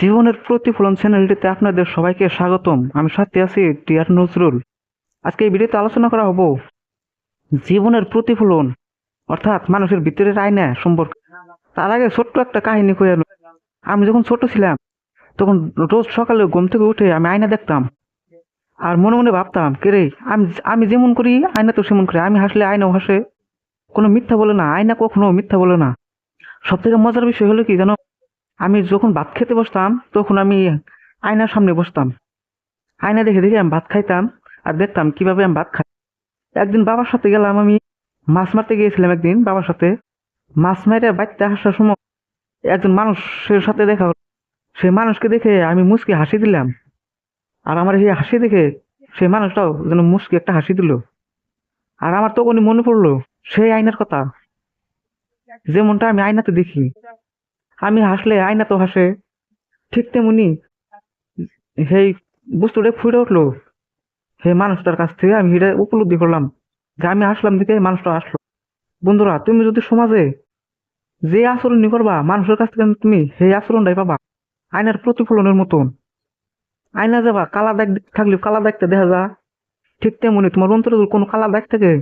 জীবনের প্রতিফলন চ্যানেলটিতে আপনাদের সবাইকে স্বাগতম। আমি সাথে আছি টিআর নজরুল। আজকে এই ভিডিওতে আলোচনা করা হব জীবনের প্রতিফলন, অর্থাৎ মানুষের ভিতরের আয়না সম্পর্কে। তার আগে ছোট্ট একটা কাহিনী কয়ে আমি যখন ছোট ছিলাম, তখন রোজ সকালে ঘুম থেকে উঠে আমি আয়না দেখতাম। আর মনে মনে ভাবতাম, কে রে, আমি আমি যেমন করি, আয়না তো সেমন করি। আমি হাসলে আয়নাও হাসে। কোনো মিথ্যা বলে না, আয়না কখনো মিথ্যা বলে না। সব থেকে মজার বিষয় হলো কি জানো? আমি যখন ভাত খেতে বসতাম, তখন আমি আয়নার সামনে বসতাম। আয়না দেখে দেখে আমি ভাত খাইতাম আর দেখতাম কীভাবে আমি ভাত খাই। একদিন বাবার সাথে গেলাম আমি, মাছ মারতে গিয়েছিলাম একদিন বাবার সাথে। মাছ মেরে বাড়িতে আসার সময় একজন মানুষের সাথে দেখা হলো। সেই মানুষকে দেখে আমি মুচকি হাসি দিলাম। আর আমার এই হাসি দেখে সেই মানুষটাও যেন মুচকি একটা হাসি দিল। আর আমার তখনই মনে পড়ল, সেই আয়নার কথা। যেমনটা আমি আয়নাতে দেখি। আমি হাসলে আয়না তো হাসে। ঠিক তেমনি সেই বস্তুটা ফুটে উঠল। সেই মানুষটার কাছ থেকে আমি এটা উপলব্ধি করলাম যে আমি আসলাম দেখে মানুষটা আসলো বন্ধুরা, তুমি যদি সমাজে যে আচরণই করবা, মানুষের কাছ থেকে তুমি সেই আচরণটাই পাবা। আয়নার প্রতিফলনের মতন। আয়না যাবা, কালা দাগ থাকলে কালা দাগটা দেখা যা। ঠিক তেমনি তোমার অন্তরে কোনো কালা দাগ থাকে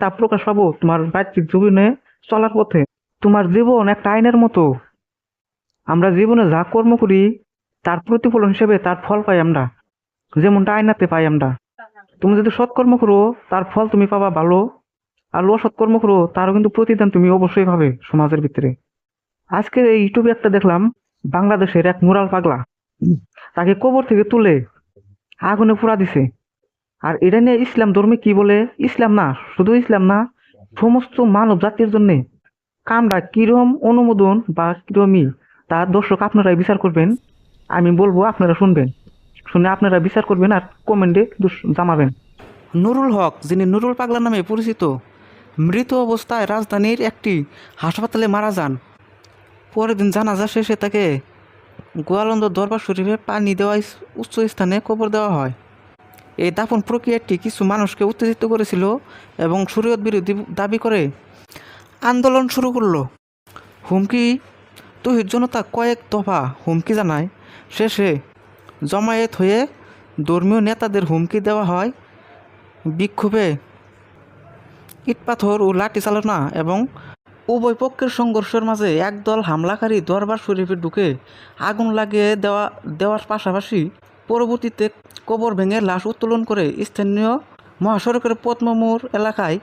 তা প্রকাশ পাবো তোমার বাহ্যিক জীবনে চলার পথে। তোমার জীবন একটা আইনের মতো। আমরা জীবনে যা কর্ম করি, তার প্রতিফলন হিসেবে তার ফল পাই আমরা। যেমনটা আয়নাতে পাই আমরা। তুমি যদি সৎকর্ম করো, তার ফল তুমি পাবা ভালো। আর অসৎকর্ম করো, তারও কিন্তু প্রতিদান তুমি অবশ্যই পাবে সমাজের ভিতরে। আজকে এই ইউটিউবে একটা দেখলাম, বাংলাদেশের এক মুরাল পাগলা। তাকে কবর থেকে তুলে আগুনে পোড়া দিছে। আর এটা নিয়ে ইসলাম ধর্মে কি বলে? ইসলাম না, শুধু ইসলাম না, সমস্ত মানব জাতির জন্যে কামরা কিরম অনুমোদন বা কিরমই তা দর্শক আপনারাই বিচার করবেন। আমি বলব, আপনারা শুনবেন। শুনে আপনারা বিচার করবেন আর কমেন্টে জানাবেন নুরুল হক, যিনি নুরুল পাগলা নামে পরিচিত, মৃত অবস্থায় রাজধানীর একটি হাসপাতালে মারা যান। পরের দিন জানাজা শেষে তাকে গোয়ালন্দ দরবার শরীফে পানি দেওয়া উচ্চ স্থানে কবর দেওয়া হয়। এই দাফন প্রক্রিয়াটি কিছু মানুষকে উত্তেজিত করেছিল এবং শরীয়ত বিরোধী দাবি করে আন্দোলন শুরু করল। হুমকি? তহির জনতা কয়েক দফা হুমকি জানায়। শেষে জমায়েত হয়ে ধর্মীয় নেতাদের হুমকি দেওয়া হয়। বিক্ষোভে ইটপাথর ও লাঠি চালনা এবং উভয় পক্ষের সংঘর্ষের মাঝে একদল হামলাকারী দরবার শরীফে ঢুকে আগুন লাগিয়ে দেওয়া, দেওয়ার পাশাপাশি পরবর্তীতে কবর ভেঙে লাশ উত্তোলন করে স্থানীয় মহাসড়কের পদ্মমোড় এলাকায়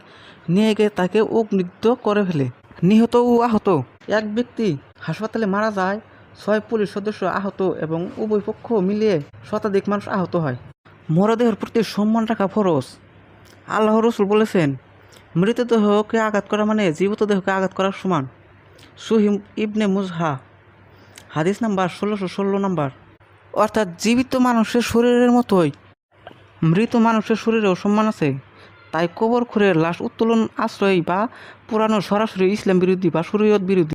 নিয়ে গিয়ে তাকে অগ্নিগ্ধ করে ফেলে। নিহত ও আহত এক ব্যক্তি হাসপাতালে মারা যায়, ছয় পুলিশ সদস্য আহত এবং উভয় পক্ষ মিলিয়ে শতাধিক মানুষ আহত হয়। মরদেহের প্রতি সম্মান রাখা ফরজ। আল্লাহ রসুল বলেছেন, মৃতদেহকে আঘাত করা মানে জীবিত দেহকে আঘাত করার সমান। সুহিম ইবনে মুজহা, হাদিস নাম্বার ষোলোশো ষোলো নাম্বার। অর্থাৎ জীবিত মানুষের শরীরের মতোই মৃত মানুষের শরীরে সম্মান আছে? তাই কবর খুঁড়ে লাশ উত্তোলন, আশ্রয় বা পুরানো সরাসরি ইসলাম বিরোধী বা শরীয়ত বিরোধী